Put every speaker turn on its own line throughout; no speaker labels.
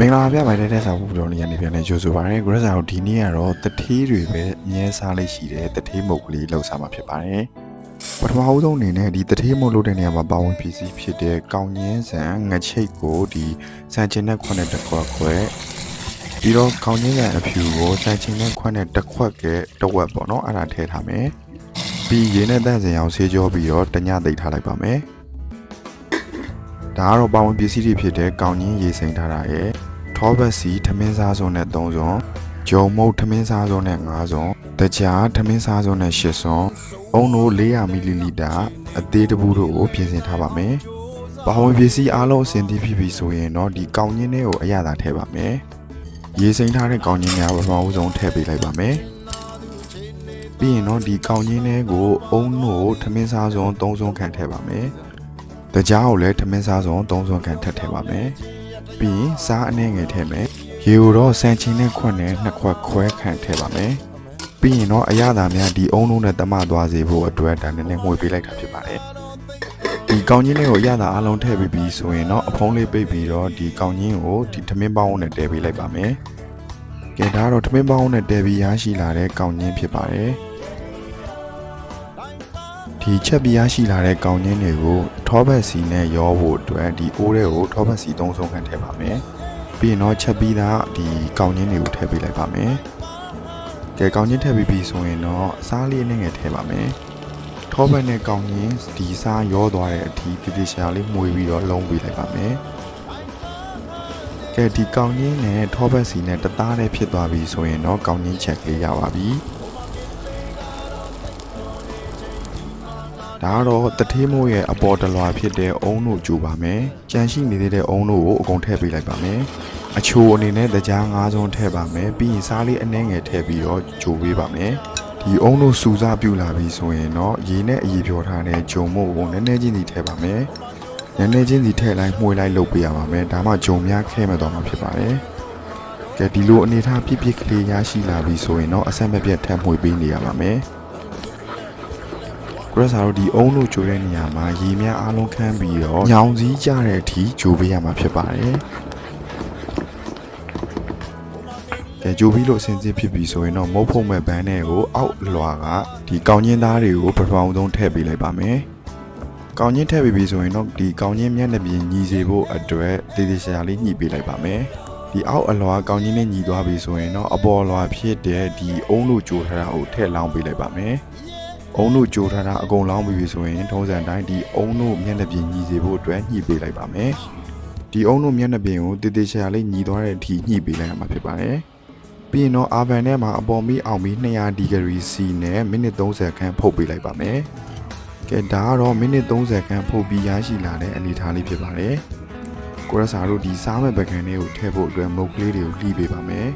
မင်္ဂလာပါဗျမိုင်တဲ့စာဖို့ပြောနေရနေပြန်လဲကြိုဆိုပါရစေဂရဇာတို့ဒီနေ့ကတော့တထေးတွေပဲအမြဲစားလေးရှိတယ်တထေးမုတ်ကလေးလှုပ်စားမှာဖြစ်ပါတယ်ပထမအဦးဆုံးအနေနဲ့ဒီတထေးမုတ်လုပ်တဲ့နေရာမှာပါဝင်ဖြစ်စီဖြစ်တဲ့ကောင်းငင်းဆန်ငချိတ်ကိုဒီစံချင်တဲ့ခွက်နဲ့တစ်ခွက်ခွဲပြီးတော့ကောင်းငင်းဆန်အဖြူကိုစံချင်တဲ့ခွက်နဲ့တစ်ခွက်ကတစ်ဝက်ပေါ့နော်အဲ့ဒါထည့်ထားမယ်ပြီးရေနဲ့တန့်စင်အောင်ဆေးကြောပြီးတော့တညသိပ်ထားလိုက်ပါမယ်ဒါကတော့ပါဝင်ပစ္စည်းတွေဖြစ်တဲ့ကောင်းကြီးရေစိမ်ထားတာရဲ့ ထောဘတ်စီထမင်းစားစုံနဲ့3စုံဂျုံမုတ်ထမင်းစားစုံနဲ့5စုံတကြားထမင်းစားစုံနဲ့8စုံအုံတို့400မီလီလီတာအသေးတပူတို့ကိုပြင်ဆင်ထားပါမယ်ပါဝင်ပစ္စည်းအားလုံးအဆင်သင့်ဖြစ်ပြီဆိုရင်တော့ဒီကောင်းကြီးတွေကိုအရသာထည့်ပါမယ်ရေစိမ်ထားတဲ့ကောင်းကြီးများပထမဦးဆုံးထည့်ပေးလိုက်ပါမယ်ပြီးရင်တော့ဒီကောင်းကြီးတွေကိုအုံတို့ထမင်းစားစုံ3စုံခန့်ထည့်ပါမယ်တကြားကိုလည်းထမင်းစားစုံသုံးစုံကန်ထပ်ထည့်ပါမယ်။ ပြီးရင်စားအနှဲငယ်ထည့်မယ်။ရေကိုတော့စံချင်းနဲ့ခွက်နဲ့နှစ်ခွက်ခွဲခံထည့်ပါမယ်။ပြီးရင်တော့အရသာများဒီအုံလုံးနဲ့တမသွားစေဖို့အတွက်ဒါနည်းနည်းမှုပေးလိုက်တာဖြစ်ပါတယ်။ဒီကောင်းကြီးလေးကိုအရသာအလုံးထည့်ပြီးပြီဆိုရင်တော့အဖုံးလေးပိတ်ပြီးတော့ဒီကောင်းကြီးကိုဒီထမင်းပေါင်းနဲ့တဲပေးလိုက်ပါမယ်။ကဲဒါကတော့ထမင်းပေါင်းနဲ့တဲပြီးရရှိလာတဲ့ကောင်းကြီးဖြစ်ပါတယ်။ ဒီချက်ပြရရှိလာတဲ့ကောင်းချင်းတွေကိုထောပတ်စီနဲ့ရောဖို့အတွက်ဒီအိုးတွေကိုထောပတ်စီသုံးဆုံးခံထည့်ပါမယ်။ပြီးရင်တော့ချက်ပြီးသားဒီကောင်းချင်းတွေကိုထည့်ပေးလိုက်ပါမယ်။ကဲကောင်းချင်းထည့်ပြီးပြီဆိုရင်တော့အစားလေးနဲ့ငယ်ထည့်ပါမယ်။ထောပတ်နဲ့ကောင်းချင်းဒီစားရောသွားတဲ့အထိတိတိကျကျလေးမှုေပြီးတော့လုံးပေးလိုက်ပါမယ်။ကဲဒီကောင်းချင်းနဲ့ထောပတ်စီနဲ့တသားလေးဖြစ်သွားပြီဆိုရင်တော့ကောင်းချင်းချက်ကလေးရပါပြီ။ ဒါကတော့တထေးမိုးရဲ့အပေါ်တလွာဖြစ်တဲ့အုံတို့ကြိုပါမယ်။ကြံရှိနေသေးတဲ့အုံတို့ကိုအကုန်ထည့်ပေးလိုက်ပါမယ်။အချိုအနေနဲ့တကြား၅စုံထည့်ပါမယ်။ပြီးရင်စားလေးအနှဲငယ်ထည့်ပြီးတော့ကြိုပေးပါမယ်။ဒီအုံတို့စူစားပြူလာပြီဆိုရင်တော့ရေနဲ့အရေဖြော်ထားတဲ့ဂျုံမို့ကိုနည်းနည်းချင်းစီထည့်ပါမယ်။နည်းနည်းချင်းစီထည့်လိုက်မှုေးလိုက်လုပ်ပေးရပါမယ်။ဒါမှဂျုံများခဲမဲ့တော့မှာဖြစ်ပါတယ်။ကဲဒီလိုအနေထားပြည့်ပြည့်ကလေးရရှိလာပြီဆိုရင်တော့အဆက်မပြတ်ထပ်မှုေးပေးနေရပါမယ်။ ကရစာတို့ဒီအုံလို့ဂျိုတဲ့နေရာမှာရေများအားလုံးခန်းပြီးတော့ညောင်စည်းကြတဲ့အထိဂျိုပေးရမှာဖြစ်ပါတယ်။ကဲဂျိုပြီးလို့အဆင်ပြေဖြစ်ပြီဆိုရင်တော့မုတ်ဖုံမဲ့ဘန်းနဲ့ကိုအောက်လွှာကဒီကောင်းချင်းသားတွေကိုပထမဆုံးထည့်ပေးလိုက်ပါမယ်။ကောင်းချင်းထည့်ပြီးပြီဆိုရင်တော့ဒီကောင်းချင်းမျက်နှာပြင်ညီစေဖို့အတွက်တည်တည်ရှာရှာလေးညှိပေးလိုက်ပါမယ်။ဒီအောက်အလွှာကောင်းချင်းနဲ့ညီသွားပြီဆိုရင်တော့အပေါ်လွှာဖြစ်တဲ့ဒီအုံလို့ဂျိုထားတာကိုထည့်လောင်းပေးလိုက်ပါမယ်။ အုံတို့ကြိုထားတာအကုန်လောင်းပြီးပြီဆိုရင်ထုံးစံတိုင်းဒီအုံတို့မျက်နှာပြင်ညီစေဖို့အတွက်ညှိပေးလိုက်ပါမယ်ဒီအုံတို့မျက်နှာပြင်ကိုတေးသေးချာချာလေးညီသွားတဲ့အထိညှိပေးလိုက်ရမှာဖြစ်ပါတယ်ပြီးရင်တော့အာဗန်ထဲမှာအပေါ်မီအောင်ပြီး200ဒီဂရီစီနဲ့မိနစ်30ခန့်ဖုတ်ပေးလိုက်ပါမယ်ကဲဒါကတော့မိနစ်30ခန့်ဖုတ်ပြီးရရှိလာတဲ့အနေအထားလေးဖြစ်ပါတယ်ကိုရစာတို့ဒီစားမဲ့ပကံလေးကိုထည့်ဖို့အတွက်မုတ်ကလေးတွေကိုလှီးပေးပါမယ်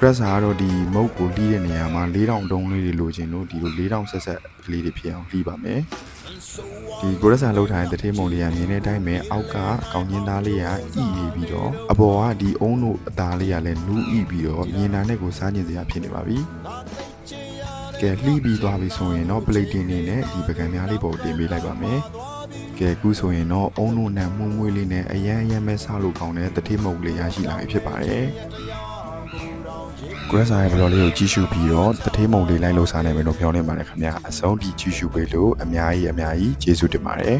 ပရက်စာကတော့ဒီမုတ်ကိုလှီးတဲ့နေရာမှာ4000တုံးလေးတွေလိုချင်လို့ဒီလို4000ဆက်ဆက်ကလေးတွေဖြစ်အောင်လှီးပါမယ်ဒီကိုရက်စာလောက်ထားတဲ့တထေးမုံလေးကမြင်တဲ့အတိုင်းပဲအောက်ကကောင်းကျင်းသားလေးကဣရီပြီးတော့အပေါ်ကဒီအုံးတို့အသားလေးကလည်းနူးဣပြီးတော့မြင်တာနဲ့ကိုစားကျင်စရာဖြစ်နေပါပြီကဲလှီးပြီးသွားပြီဆိုရင်တော့ပလိတ်တင်နေနဲ့ဒီပကံများလေးပေါ်တင်ပေးလိုက်ပါမယ်ကဲအခုဆိုရင်တော့အုံးတို့နဲ့မှုန့်မွေးလေးနဲ့အရန်အရန်ပဲစားလို့ကောင်းတဲ့တထေးမုံလေးရရှိလာပြီဖြစ်ပါတယ် Grasa ရဲ့ blog လေးကိုကြည့်ရှုပြီးတော့တထေးမုံလေးလိုက်လို့စားနိုင်မယ်လို့ပြောနေပါတယ်ခင်ဗျာအဆုံးထိကြည့်ရှုပေးလို့အများကြီးအများကြီးကျေးဇူးတင်ပါတယ်